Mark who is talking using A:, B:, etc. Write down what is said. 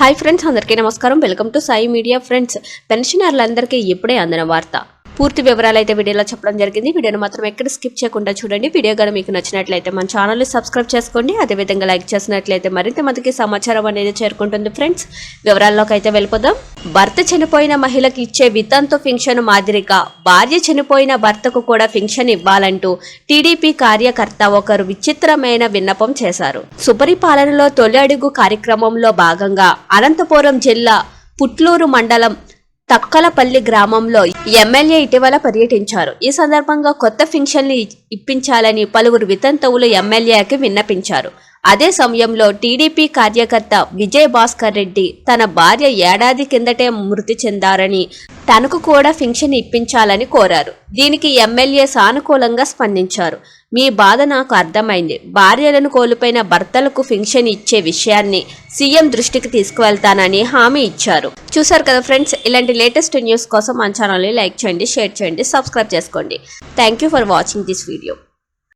A: Hi friends అందరికీ నమస్కారం. Welcome to Sai media friends పెన్షనర్లందరికీ ఇప్పుడే అందిన వార్త. పూర్తి వివరాలు అయితే వీడియోలో చెప్పడం జరిగింది. వీడియోను మాత్రం ఎక్కడ స్కిప్ చేయకుండా చూడండి. వీడియో కానీ మీకు నచ్చినట్లయితే మన ఛానల్ని సబ్స్క్రైబ్ చేసుకోండి. అదేవిధంగా లైక్ చేసినట్లయితే మరింత మందికి సమాచారం అనేది చేరుకుంటుంది ఫ్రెండ్స్. వివరాల్లోకి అయితే వెళ్ళిపోదాం. భర్త చనిపోయిన మహిళకి ఇచ్చే వితంతు ఫింక్షన్ మాదిరిగా భార్య చనిపోయిన భర్తకు కూడా ఫింక్షన్ ఇవ్వాలంటూ టీడీపీ కార్యకర్త ఒకరు విచిత్రమైన విన్నపం చేశారు. సుపరిపాలనలో తొలి అడుగు కార్యక్రమంలో భాగంగా అనంతపురం జిల్లా పుట్లూరు మండలం తక్కలపల్లి గ్రామంలో ఎమ్మెల్యే ఇటీవల పర్యటించారు. ఈ సందర్భంగా కొత్త ఫింక్షన్లు ఇప్పించాలని పలువురు వితంతువులు ఎమ్మెల్యేకి విన్నపించారు. అదే సమయంలో టీడీపీ కార్యకర్త విజయ్ భాస్కర్ రెడ్డి తన భార్య ఏడాది కిందటే మృతి చెందారని తనకు కూడా ఫింక్షన్ ఇప్పించాలని కోరారు. దీనికి ఎమ్మెల్యే సానుకూలంగా స్పందించారు. మీ బాధ నాకు అర్థమైంది. భార్యలను కోల్పోయిన భర్తలకు ఫింక్షన్ ఇచ్చే విషయాన్ని సీఎం దృష్టికి తీసుకువెళ్తానని హామీ ఇచ్చారు. చూసారు కదా ఫ్రెండ్స్ ఇలాంటి లేటెస్ట్ న్యూస్ కోసం మన ఛానల్ని లైక్ చేయండి షేర్ చేయండి సబ్స్క్రైబ్ చేసుకోండి. Thank you for watching this video